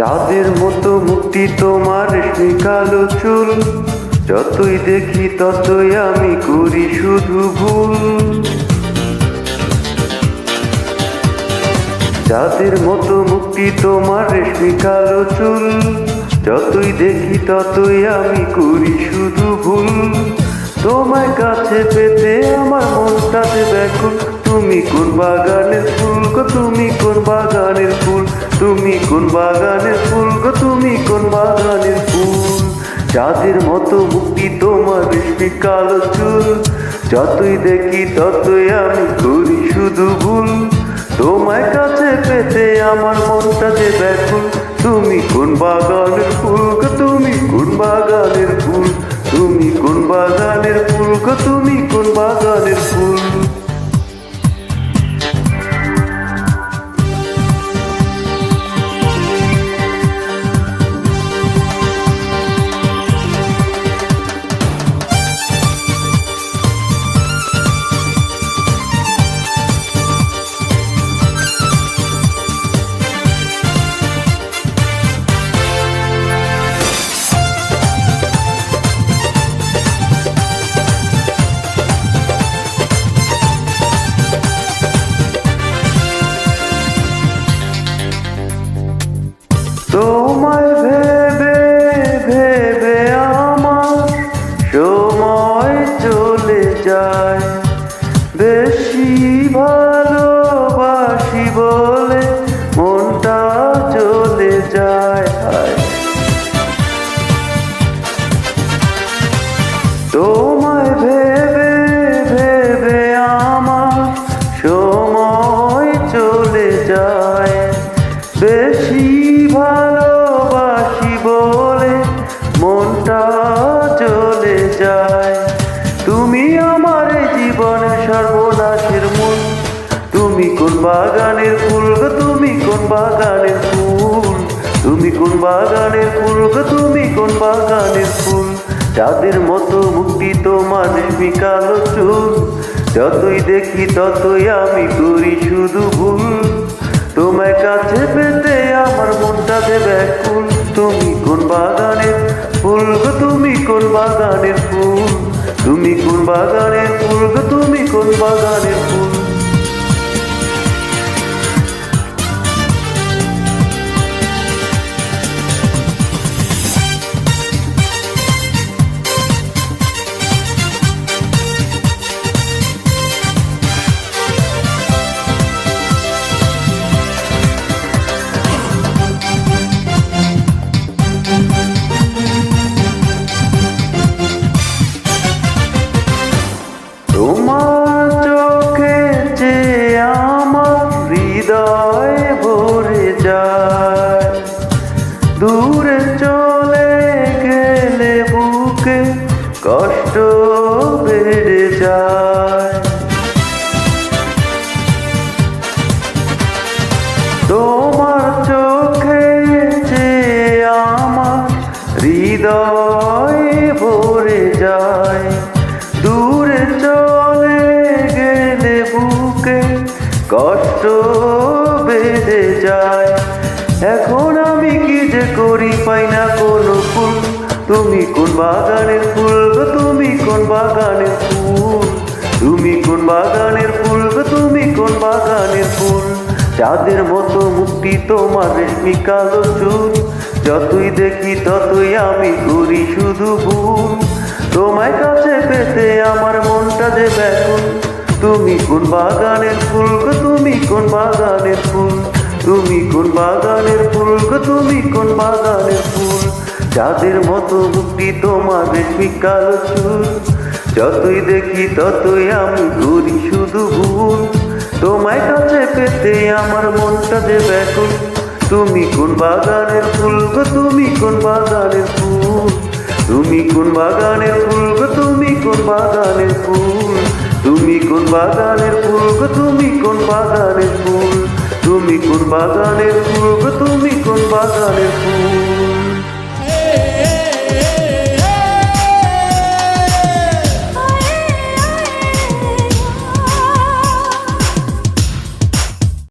চাঁদের মতো মুক্তি তোমার কালো চুল। যতই দেখি ততই আমি করি শুধু ভুল। চাঁদের মতো মুক্তি তোমার রেশমি চুল। যতই দেখি ততই আমি করি শুধু ভুল। তোমার কাছে পেতে আমার মনটাতে ব্যাকুল। তুমি কোন বাগানের ফুল গো, তুমি কোন বাগানের ফুল? তুমি কোন বাগানের ফুল গো, তুমি কোন বাগানের ফুল? চাঁদের মতো মুক্তি তোমার রেশমি কালো চুল। যতই দেখি ততই আমি করি শুধু ভুল। তোমার কাছে পেতে আমার মনটা যে ব্যাকুল। তুমি কোন বাগানের ফুল গো, তুমি কোন বাগানের ফুল? তুমি কোন বাগানের ফুল গো, তুমি কোন বাগানের ফুল? তোমায় ভেবে ভেবে আমার সময় চলে যায়। বেশি ভালোবাসি বেশি ভালোবাসি বলে মনটা চলে যায়। তুমি আমার এই জীবনের সর্বনাশের মূল। তুমি কোন বাগানের ফুল গো, তুমি কোন বাগানের ফুল। তুমি কোন বাগানের ফুল গো, তুমি কোন বাগানের ফুল। চাঁদের মতো মুক্তি তোমার রেশমি কালো চুল। যতই দেখি ততই আমি করি শুধু ভুল। তোমার কাছে পেতে আমার মনটা দেবে কুল তুমি কোন বাগানের ফুল গো, তুমি কোন বাগানের ফুল? তুমি কোন বাগানের ফুল গো, তুমি কোন বাগানের ফুল? হৃদয় ভরে যায়। দূরে চলে গেলে বুকে কষ্ট বেড়ে যায়। তোমার চোখে যে আমার হৃদয় ভরে যায়। দূরে চলে গেলে বুকে কষ্ট যায়। এখন আমি কি যে করি, পাই না কোনো ফুল। তুমি কোন বাগানের ফুল তুমি কোন বাগানের ফুল? তুমি কোন বাগানের ফুল তুমি কোন বাগানের ফুল? চাঁদের মতো মুক্তি তোমার রেশমি কালো চুল। যতই দেখি ততই আমি করি শুধু ভুল। তোমায় কাছে পেতে আমার মনটা যে ব্যাকুল। তুমি কোন বাগানের ফুল তুমি কোন বাগানের ফুল? তুমি কোন বাগানের ফুল গো, তুমি কোন বাগানের ফুল? যাদের মতো মুক্তি তোমার রেশমি কালো চুল। যতই দেখি ততই আমি করি শুধু ভুল। তোমায় কাছে পেতে আমার মনটা যে ব্যাকুল। তুমি কোন বাগানের ফুল গো, তুমি কোন বাগানের ফুল? তুমি কোন বাগানের ফুল গো, তুমি কোন বাগানের ফুল? তুমি কোন বাগানের ফুল গো, তুমি কোন বাগানের ফুল? তুমি কোন বাগানের ফুল তুমি কোন বাগানের ফুল